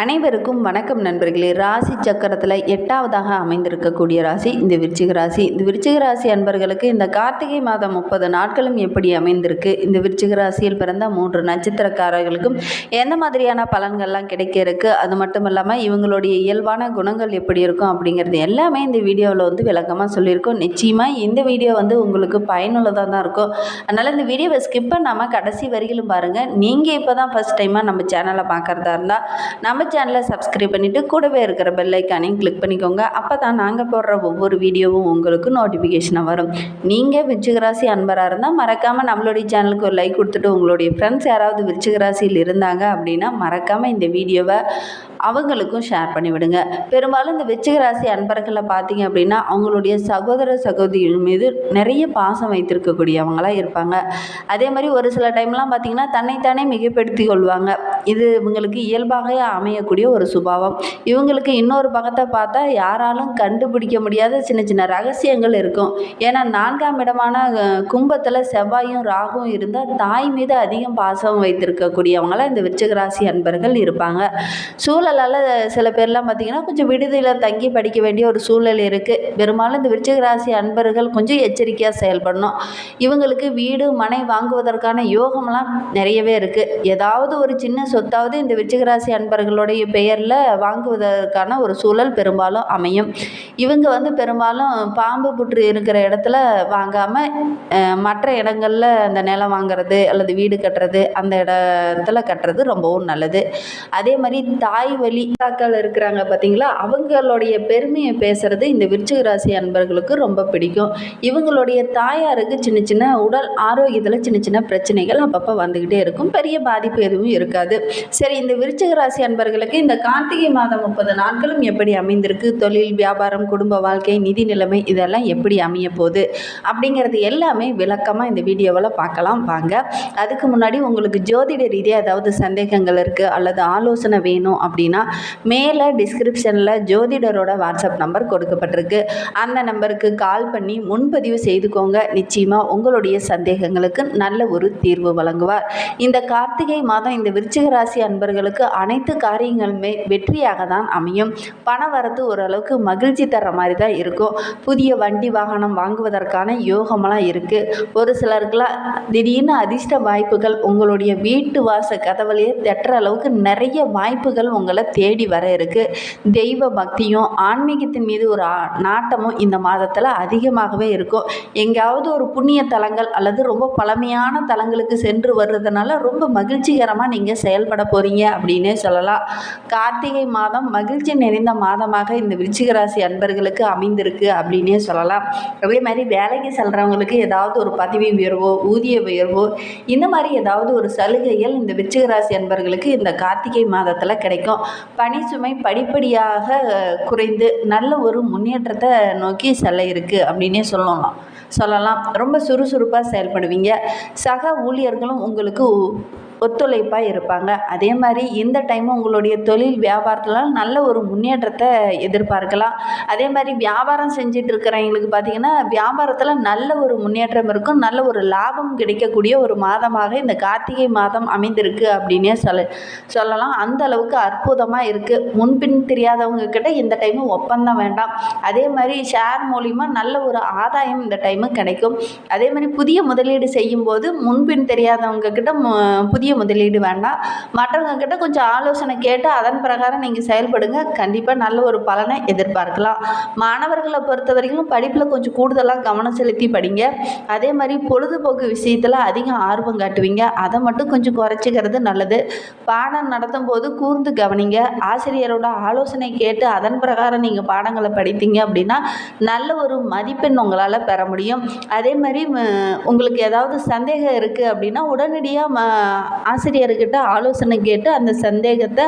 அனைவருக்கும் வணக்கம் நண்பர்களே. ராசி சக்கரத்தில் எட்டாவதாக அமைந்திருக்கக்கூடிய ராசி இந்த விருச்சிக ராசி. இந்த விருச்சிக ராசி அன்பர்களுக்கு இந்த கார்த்திகை மாதம் முப்பது நாட்களும் எப்படி அமைந்திருக்கு? இந்த விருச்சிக ராசியில் பிறந்த மூன்று நட்சத்திரக்காரர்களுக்கும் எந்த மாதிரியான பலன்கள்லாம் கிடைக்க இருக்குது அது மட்டும் இல்லாமல் இவங்களுடைய இயல்பான குணங்கள் எப்படி இருக்கும் அப்படிங்கிறது எல்லாமே இந்த வீடியோவில் வந்து விளக்கமாக சொல்லியிருக்கோம். நிச்சயமாக இந்த வீடியோ வந்து உங்களுக்கு பயனுள்ளதாக தான் இருக்கும். அதனால் இந்த வீடியோவை ஸ்கிப் பண்ணாமல் கடைசி வரிகளும் பாருங்கள் நீங்கள் இப்போ தான் ஃபஸ்ட் டைமாக நம்ம சேனலை பார்க்குறதா இருந்தால் நம்ம சேனலை சப்ஸ்கிரைப் பண்ணிவிட்டு கூடவே இருக்கிற பெல்லைக்கானையும் கிளிக் பண்ணிக்கோங்க. அப்போ தான் நாங்கள் போடுற ஒவ்வொரு வீடியோவும் உங்களுக்கு நோட்டிஃபிகேஷனாக வரும். நீங்கள் விருச்சிகராசி அன்பராக இருந்தால் மறக்காமல் நம்மளுடைய சேனலுக்கு ஒரு லைக் கொடுத்துட்டு உங்களுடைய ஃப்ரெண்ட்ஸ் யாராவது விருச்சிகராசியில் இருந்தாங்க அப்படின்னா மறக்காமல் இந்த வீடியோவை அவங்களுக்கும் ஷேர் பண்ணிவிடுங்க பெரும்பாலும் இந்த விருச்சிக அன்பர்களை பார்த்தீங்க அப்படின்னா அவங்களுடைய சகோதர சகோதரிகள் மீது நிறைய பாசம் வைத்திருக்கக்கூடியவங்களாக இருப்பாங்க. அதே மாதிரி ஒரு சில டைம்லாம் பார்த்தீங்கன்னா தன்னைத்தானே மிகப்படுத்தி கொள்வாங்க. இது இவங்களுக்கு இயல்பாக அமையக்கூடிய ஒரு சுபாவம். இவங்களுக்கு இன்னொரு பக்கத்தை பார்த்தா யாராலும் கண்டுபிடிக்க முடியாத சின்ன சின்ன ரகசியங்கள் இருக்கும். ஏன்னா நான்காம் இடமான கும்பத்தில் செவ்வாயும் ராகும் இருந்தால் தாய் மீது அதிகம் பாசம் வைத்திருக்கக்கூடியவங்களாம் இந்த விருச்சிக அன்பர்கள் இருப்பாங்க. சூழலால் சில பேர்லாம் பார்த்திங்கன்னா கொஞ்சம் விடுதியில் தங்கி படிக்க வேண்டிய ஒரு சூழல் இருக்குது பெரும்பாலும் இந்த விருச்சிகராசி அன்பர்கள் கொஞ்சம் எச்சரிக்கையாக செயல்படணும். இவங்களுக்கு வீடு மனை வாங்குவதற்கான யோகம்லாம் நிறையவே இருக்குது ஏதாவது ஒரு சின்ன சொத்தாவது இந்த விருச்சிக ராசி அன்பர்களுடைய பெயரில் வாங்குவதற்கான ஒரு சூழல் பெரும்பாலும் அமையும். இவங்க வந்து பெரும்பாலும் பாம்பு புற்று இருக்கிற இடத்துல வாங்காமல் மற்ற இடங்களில் அந்த நிலம் வாங்குறது அல்லது வீடு கட்டுறது அந்த இடத்துல கட்டுறது ரொம்பவும் நல்லது. அதே மாதிரி தாய் வழி தாக்கள் இருக்கிறாங்க பார்த்தீங்களா அவங்களுடைய பெருமையை பேசுறது இந்த விருச்சிக ராசி அன்பர்களுக்கு ரொம்ப பிடிக்கும். இவங்களுடைய தாயாருக்கு சின்ன சின்ன உடல் ஆரோக்கியத்தில் சின்ன சின்ன பிரச்சனைகள் அப்பப்போ வந்துக்கிட்டே இருக்கும். பெரிய பாதிப்பு எதுவும் இருக்காது. சரி இந்த விருச்சிக ராசி அன்பர்களுக்கு இந்த கார்த்திகை மாதம் முப்பது நாட்களும் எப்படி அமைந்திருக்கு? தொழில் வியாபாரம் குடும்ப வாழ்க்கை நிதி நிலைமை இதெல்லாம் எப்படி அமைய போகுது? அப்படிங்கிறது எல்லாமே விளக்கமாக இந்த வீடியோவில் பார்க்கலாம். வாங்க. அதுக்கு முன்னாடி உங்களுக்கு ஜோதிட ரீதியாக ஏதாவது சந்தேகங்கள் இருக்குது அல்லது ஆலோசனை வேணும் அப்படின்னா மேலே டிஸ்கிரிப்ஷனில் ஜோதிடரோட வாட்ஸ்அப் நம்பர் கொடுக்கப்பட்டிருக்கு. அந்த நம்பருக்கு கால் பண்ணி முன்பதிவு செய்துக்கோங்க. நிச்சயமாக உங்களுடைய சந்தேகங்களுக்கு நல்ல ஒரு தீர்வு வழங்குவார். இந்த கார்த்திகை மாதம் இந்த விருச்சிக ராசி அன்பர்களுக்கு அனைத்து காரியங்களுமே வெற்றியாக தான் அமையும். பண வரத்து ஓரளவுக்கு மகிழ்ச்சி தர மாதிரி தான் இருக்கும். புதிய வண்டி வாகனம் வாங்குவதற்கான யோகமெல்லாம் இருக்குது ஒரு சிலருக்குலாம் திடீர்னு அதிர்ஷ்ட வாய்ப்புகள் உங்களுடைய வீட்டு வாச கதவுலையே தட்டுற அளவுக்கு நிறைய வாய்ப்புகள் உங்களை தேடி வர இருக்குது தெய்வ பக்தியும் ஆன்மீகத்தின் மீது ஒரு நாட்டமும் இந்த மாதத்தில் அதிகமாகவே இருக்கும். எங்கேயாவது ஒரு புண்ணிய தலங்கள் அல்லது ரொம்ப பழமையான தலங்களுக்கு சென்று வர்றதுனால ரொம்ப மகிழ்ச்சிகரமாக நீங்கள் செயல்பட போகிறீங்க அப்படின்னு அப்படின்னே சொல்லலாம். கார்த்திகை மாதம் மகிழ்ச்சி நிறைந்த மாதமாக இந்த விருச்சிக ராசி அன்பர்களுக்கு அமைந்திருக்கு அப்படின்னே சொல்லலாம். அதே மாதிரி வேலைக்கு செல்கிறவங்களுக்கு ஏதாவது ஒரு பதவி உயர்வோ ஊதிய உயர்வோ இந்த மாதிரி ஏதாவது ஒரு சலுகைகள் இந்த விருச்சிக ராசி அன்பர்களுக்கு இந்த கார்த்திகை மாதத்தில் கிடைக்கும். பணி சுமை படிப்படியாக குறைந்து நல்ல ஒரு முன்னேற்றத்தை நோக்கி செல்ல இருக்குது அப்படின்னே சொல்லலாம். சொல்லலாம். ரொம்ப சுறுசுறுப்பாக செயல்படுவீங்க. சக ஊழியர்களும் உங்களுக்கு ஒத்துழைப்பாக இருப்பாங்க. அதே மாதிரி இந்த டைமும் உங்களுடைய தொழில் வியாபாரத்தில் நல்ல ஒரு முன்னேற்றத்தை எதிர்பார்க்கலாம். அதே மாதிரி வியாபாரம் செஞ்சுட்டு இருக்கிறவங்களுக்கு பார்த்தீங்கன்னா வியாபாரத்தில் நல்ல ஒரு முன்னேற்றம் இருக்கும். நல்ல ஒரு லாபம் கிடைக்கக்கூடிய ஒரு மாதமாக இந்த கார்த்திகை மாதம் அமைந்திருக்கு அப்படின்னே சொல்ல சொல்லலாம். அந்த அளவுக்கு அற்புதமாக இருக்குது முன்பின் தெரியாதவங்க கிட்ட இந்த டைமு ஒப்பந்தம் வேண்டாம். அதே மாதிரி ஷேர் மூலிமா நல்ல ஒரு ஆதாயம் இந்த டைமு கிடைக்கும். அதே மாதிரி புதிய முதலீடு செய்யும்போது முன்பின் தெரியாதவங்க கிட்ட புதிய புதிய முதலீடு வேண்டாம். மற்றவங்க கிட்ட கொஞ்சம் ஆலோசனை கேட்டு அதன் பிரகாரம் நீங்கள் செயல்படுங்க. கண்டிப்பாக நல்ல ஒரு பலனை எதிர்பார்க்கலாம். மாணவர்களை பொறுத்த வரைக்கும் படிப்பில் கொஞ்சம் கூடுதலாக கவனம் செலுத்தி படிங்க. அதே மாதிரி பொழுதுபோக்கு விஷயத்தில் அதிகம் ஆர்வம் காட்டுவீங்க. அதை மட்டும் கொஞ்சம் குறைச்சிக்கிறது நல்லது. பாடம் நடத்தும் போது கூர்ந்து கவனிங்க. ஆசிரியரோட ஆலோசனை கேட்டு அதன் பிரகாரம் நீங்கள் பாடங்களை படித்தீங்க அப்படின்னா நல்ல ஒரு மதிப்பெண் உங்களால் பெற முடியும். அதே மாதிரி உங்களுக்கு ஏதாவது சந்தேகம் இருக்குது அப்படின்னா உடனடியாக ம ஆசிரியர்கிட்ட ஆலோசனை கேட்டு அந்த சந்தேகத்தை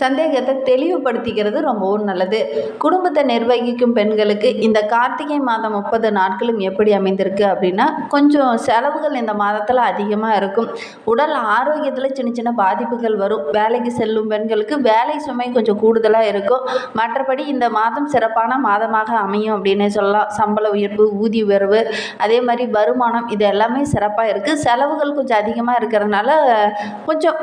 சந்தேகத்தை தெளிவுபடுத்திக்கிறது ரொம்பவும் நல்லது. குடும்பத்தை நிர்வகிக்கும் பெண்களுக்கு இந்த கார்த்திகை மாதம் முப்பது நாட்களும் எப்படி அமைந்திருக்கு அப்படின்னா கொஞ்சம் செலவுகள் இந்த மாதத்தில் அதிகமாக இருக்கும். உடல் ஆரோக்கியத்தில் சின்ன சின்ன பாதிப்புகள் வரும். வேலைக்கு செல்லும் பெண்களுக்கு வேலை சுமை கொஞ்சம் கூடுதலாக இருக்கும். மற்றபடி இந்த மாதம் சிறப்பான மாதமாக அமையும் அப்படின்னே சொல்லலாம். சம்பள உயர்வு ஊதிய உயர்வு அதே மாதிரி வருமானம் இது எல்லாமே சிறப்பாக இருக்குது செலவுகள் கொஞ்சம் அதிகமாக இருக்கிறதுனால கொஞ்சம்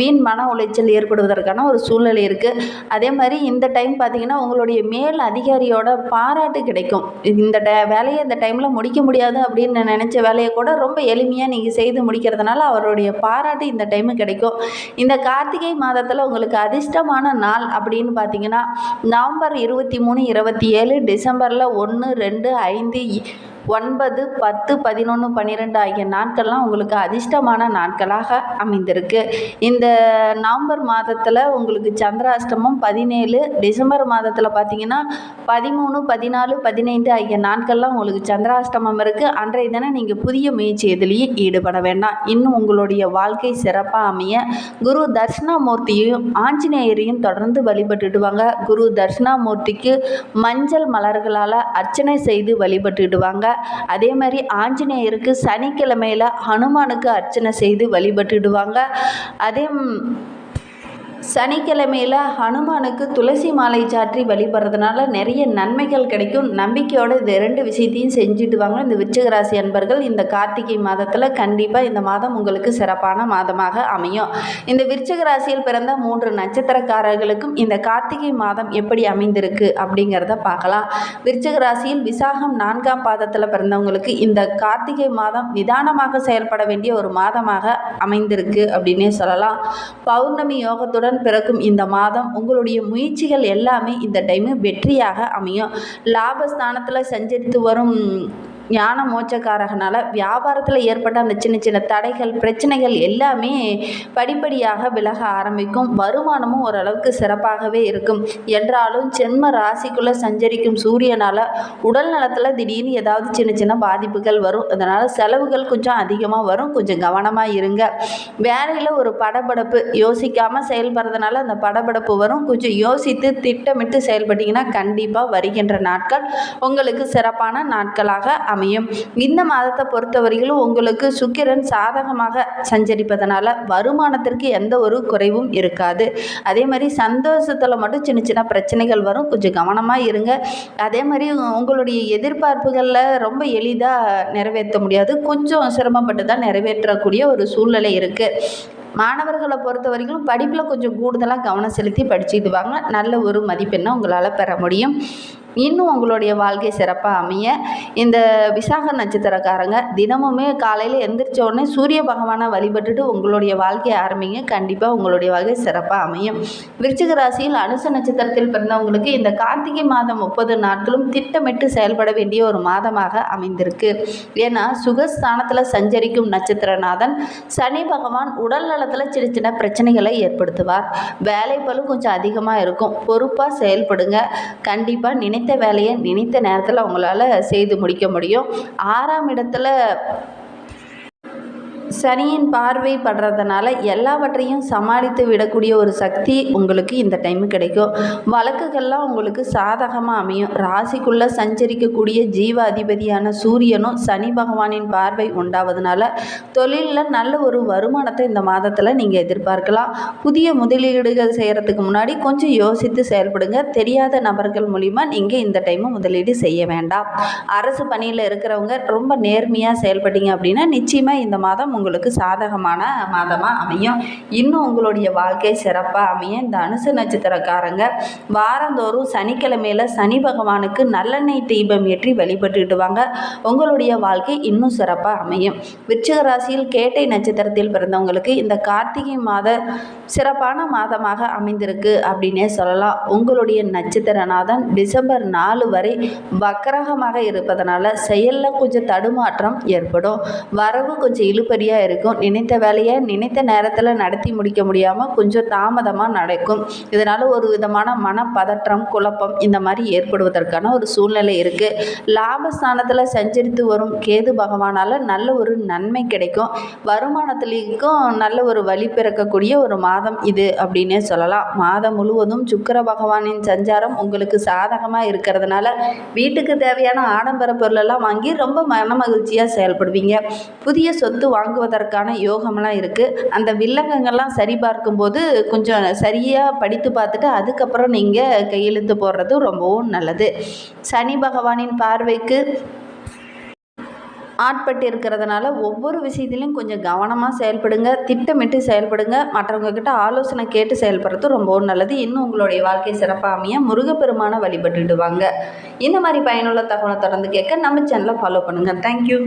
வீண் மன உளைச்சல் ஏற்படுவதற்கான ஒரு சூழ்நிலை இருக்குது அதே மாதிரி இந்த டைம் பார்த்தீங்கன்னா உங்களுடைய மேல் அதிகாரியோட பாராட்டு கிடைக்கும். இந்த ட வேலையை இந்த டைமில் முடிக்க முடியாது அப்படின்னு நினச்ச வேலையை கூட ரொம்ப எளிமையாக நீங்கள் செய்து முடிக்கிறதுனால அவருடைய பாராட்டு இந்த டைமு கிடைக்கும். இந்த கார்த்திகை மாதத்தில் உங்களுக்கு அதிர்ஷ்டமான நாள் அப்படின்னு பார்த்தீங்கன்னா நவம்பர் இருபத்தி மூணு இருபத்தி ஏழு டிசம்பரில் ஒன்று ரெண்டு ஐந்து ஒன்பது பத்து பதினொன்று பன்னிரெண்டு ஆகிய நாட்கள்லாம் உங்களுக்கு அதிர்ஷ்டமான நாட்களாக அமைந்திருக்கு. இந்த நவம்பர் மாதத்தில் உங்களுக்கு சந்திராஷ்டமம் பதினேழு டிசம்பர் மாதத்தில் பார்த்தீங்கன்னா பதிமூணு பதினாலு பதினைந்து ஆகிய நாட்கள்லாம் உங்களுக்கு சந்திராஷ்டமம் இருக்குது அன்றைய தினம் நீங்கள் புதிய முயற்சி எதுலேயும் ஈடுபட வேண்டாம். இன்னும் உங்களுடைய வாழ்க்கை சிறப்பாக அமைய குரு தட்சிணாமூர்த்தியையும் ஆஞ்சநேயரையும் தொடர்ந்து வழிபட்டுடுவாங்க. குரு தட்சிணாமூர்த்திக்கு மஞ்சள் மலர்களால் அர்ச்சனை செய்து வழிபட்டுடுவாங்க. அதே மாதிரி ஆஞ்சநேயருக்கு சனிக்கிழமையில் ஹனுமானுக்கு அர்ச்சனை செய்து வழிபட்டுடுவாங்க. அதே சனிக்கிழமையில் ஹனுமானுக்கு துளசி மாலை சாற்றி வழிபடுறதுனால நிறைய நன்மைகள் கிடைக்கும். நம்பிக்கையோட இந்த ரெண்டு விஷயத்தையும் செஞ்சுட்டு வாங்க. இந்த விச்சகராசி அன்பர்கள் இந்த கார்த்திகை மாதத்தில் கண்டிப்பாக இந்த மாதம் உங்களுக்கு சிறப்பான மாதமாக அமையும். இந்த விருச்சிக ராசியில் பிறந்த மூன்று நட்சத்திரக்காரர்களுக்கும் இந்த கார்த்திகை மாதம் எப்படி அமைந்திருக்கு அப்படிங்கிறத பார்க்கலாம். விருச்சக ராசியில் விசாகம் நான்காம் பாதத்தில் பிறந்தவங்களுக்கு இந்த கார்த்திகை மாதம் நிதானமாக செயல்பட வேண்டிய ஒரு மாதமாக அமைந்திருக்கு அப்படின்னே சொல்லலாம். பௌர்ணமி யோகத்துடன் பிறக்கும் இந்த மாதம் உங்களுடைய முயற்சிகள் எல்லாமே இந்த டைமு வெற்றியாக அமையும். லாபஸ்தானத்தில் சஞ்சரித்து வரும் ஞான மோட்சக்காரகனால் வியாபாரத்தில் ஏற்பட்ட அந்த சின்ன சின்ன தடைகள் பிரச்சனைகள் எல்லாமே படிப்படியாக விலக ஆரம்பிக்கும். வருமானமும் ஓரளவுக்கு சிறப்பாகவே இருக்கும். என்றாலும் ஜென்ம ராசிக்குள்ளே சஞ்சரிக்கும் சூரியனால் உடல் நலத்தில் திடீர்னு ஏதாவது சின்ன சின்ன பாதிப்புகள் வரும். அதனால் செலவுகள் கொஞ்சம் அதிகமாக வரும். கொஞ்சம் கவனமாக இருங்க. வேலையில் ஒரு படபடப்பு யோசிக்காமல் செயல்படுறதுனால அந்த படபடப்பு வரும். கொஞ்சம் யோசித்து திட்டமிட்டு செயல்பட்டீங்கன்னா கண்டிப்பாக வருகின்ற நாட்கள் உங்களுக்கு சிறப்பான நாட்களாக அமையும். இந்த மாதத்தை பொறுத்தவரையிலும் உங்களுக்கு சுக்கிரன் சாதகமாக சஞ்சரிப்பதனால வருமானத்திற்கு எந்த ஒரு குறைவும் இருக்காது. அதே மாதிரி சந்தோஷத்தில் மட்டும் சின்ன சின்ன பிரச்சனைகள் வரும். கொஞ்சம் கவனமாக இருங்க. அதே மாதிரி உங்களுடைய எதிர்பார்ப்புகளில் ரொம்ப எளிதாக நிறைவேற்ற முடியாது. கொஞ்சம் சிரமப்பட்டு தான் நிறைவேற்றக்கூடிய ஒரு சூழ்நிலை இருக்குது மாணவர்களை பொறுத்த வரைக்கும் படிப்பில் கொஞ்சம் கூடுதலாக கவனம் செலுத்தி படிச்சுட்டு வாங்க. நல்ல ஒரு மதிப்பெண்ணை உங்களால் பெற முடியும். இன்னும் உங்களுடைய வாழ்க்கை சிறப்பாக அமைய இந்த விசாக நட்சத்திரக்காரங்க தினமுமே காலையில் எந்திரிச்ச உடனே சூரிய பகவானை வழிபட்டுட்டு உங்களுடைய வாழ்க்கையை ஆரம்பிங்க. கண்டிப்பாக உங்களுடைய வாழ்க்கை சிறப்பாக அமையும். விருச்சிக ராசியில் அனுச நட்சத்திரத்தில் பிறந்தவங்களுக்கு இந்த கார்த்திகை மாதம் முப்பது நாட்களும் திட்டமிட்டு செயல்பட வேண்டிய ஒரு மாதமாக அமைந்திருக்கு. ஏன்னா சுகஸ்தானத்தில் சஞ்சரிக்கும் நட்சத்திரநாதன் சனி பகவான் உடல் குடும்பத்தில் சின்ன சின்ன பிரச்சனைகளை ஏற்படுத்துவார். வேலை கொஞ்சம் அதிகமாக இருக்கும். பொறுப்பாக செயல்படுங்க. கண்டிப்பாக நினைத்த வேலையை நினைத்த நேரத்தில் அவங்களால செய்து முடிக்க முடியும். ஆறாம் இடத்துல சனியின் பார்வை படுறதுனால எல்லாவற்றையும் சமாளித்து விடக்கூடிய ஒரு சக்தி உங்களுக்கு இந்த டைமு கிடைக்கும். வழக்குகள்லாம் உங்களுக்கு சாதகமாக அமையும். ராசிக்குள்ளே சஞ்சரிக்கக்கூடிய ஜீவ அதிபதியான சூரியனும் சனி பகவானின் பார்வை உண்டாவதுனால தொழிலில் நல்ல ஒரு வருமானத்தை இந்த மாதத்தில் நீங்கள் எதிர்பார்க்கலாம். புதிய முதலீடுகள் செய்கிறதுக்கு முன்னாடி கொஞ்சம் யோசித்து செயல்படுங்க. தெரியாத நபர்கள் மூலிமா நீங்கள் இந்த டைமு முதலீடு செய்ய வேண்டாம். அரசு பணியில் இருக்கிறவங்க ரொம்ப நேர்மையாக செயல்பட்டீங்க அப்படின்னா நிச்சயமாக இந்த மாதம் உங்களுக்கு சாதகமான மாதமாக அமையும். இன்னும் உங்களுடைய வாழ்க்கை சிறப்பாக அமைய இந்த அனுசு நட்சத்திரக்காரங்க வாரந்தோறும் சனிக்கிழமையில் சனி பகவானுக்கு நல்லெண்ணெய் தீபம் ஏற்றி வழிபட்டுக்கிட்டு வாங்க. உங்களுடைய வாழ்க்கை இன்னும் சிறப்பாக அமையும். விருச்சிக ராசியில் கேட்டை நட்சத்திரத்தில் பிறந்தவங்களுக்கு இந்த கார்த்திகை மாத சிறப்பான மாதமாக அமைந்திருக்கு அப்படின்னே சொல்லலாம். உங்களுடைய நட்சத்திரநாதன் டிசம்பர் நாலு வரை வக்கரகமாக இருப்பதனால செயலில் கொஞ்சம் தடுமாற்றம் ஏற்படும். வரவு கொஞ்சம் இழுபறி இழுபறியாக இருக்கும். நினைத்த வேலையை நினைத்த நேரத்தில் நடத்தி முடிக்க முடியாமல் கொஞ்சம் தாமதமாக நடக்கும். இதனால் ஒரு விதமான மனப்பதற்றம் குழப்பம் இந்த மாதிரி ஏற்படுவதற்கான ஒரு சூழ்நிலை இருக்குது லாபஸ்தானத்தில் சஞ்சரித்து வரும் கேது பகவானால் நல்ல ஒரு நன்மை கிடைக்கும். வருமானத்துலேயும் நல்ல ஒரு வழி பிறக்கக்கூடிய ஒரு மாதம் இது அப்படின்னே சொல்லலாம். மாதம் முழுவதும் சுக்கிர பகவானின் சஞ்சாரம் உங்களுக்கு சாதகமாக இருக்கிறதுனால வீட்டுக்கு தேவையான ஆடம்பர பொருளெல்லாம் வாங்கி ரொம்ப மன மகிழ்ச்சியாக செயல்படுவீங்க. புதிய சொத்து வாங்குவதற்கான யோகம்லாம் இருக்குது அந்த வில்லங்கங்கள்லாம் சரி பார்க்கும்போது கொஞ்சம் சரியாக படித்து பார்த்துட்டு அதுக்கப்புறம் நீங்கள் கையெழுத்து போடுறது ரொம்பவும் நல்லது. சனி பகவானின் பார்வைக்கு ஆட்பட்டு இருக்கிறதுனால ஒவ்வொரு விஷயத்திலையும் கொஞ்சம் கவனமாக செயல்படுங்க திட்டமிட்டு செயல்படுங்க. மற்றவங்க கிட்ட ஆலோசனை கேட்டு செயல்படுறது ரொம்பவும் நல்லது. இன்னும் உங்களுடைய வாழ்க்கை சிறப்பாக அமைய முருகப்பெருமானை வழிபட்டுடுவாங்க இந்த மாதிரி பயனுள்ள தகவலை தொடர்ந்து கேட்க நம்ம சேனலை ஃபாலோ பண்ணுங்கள் தேங்க்யூ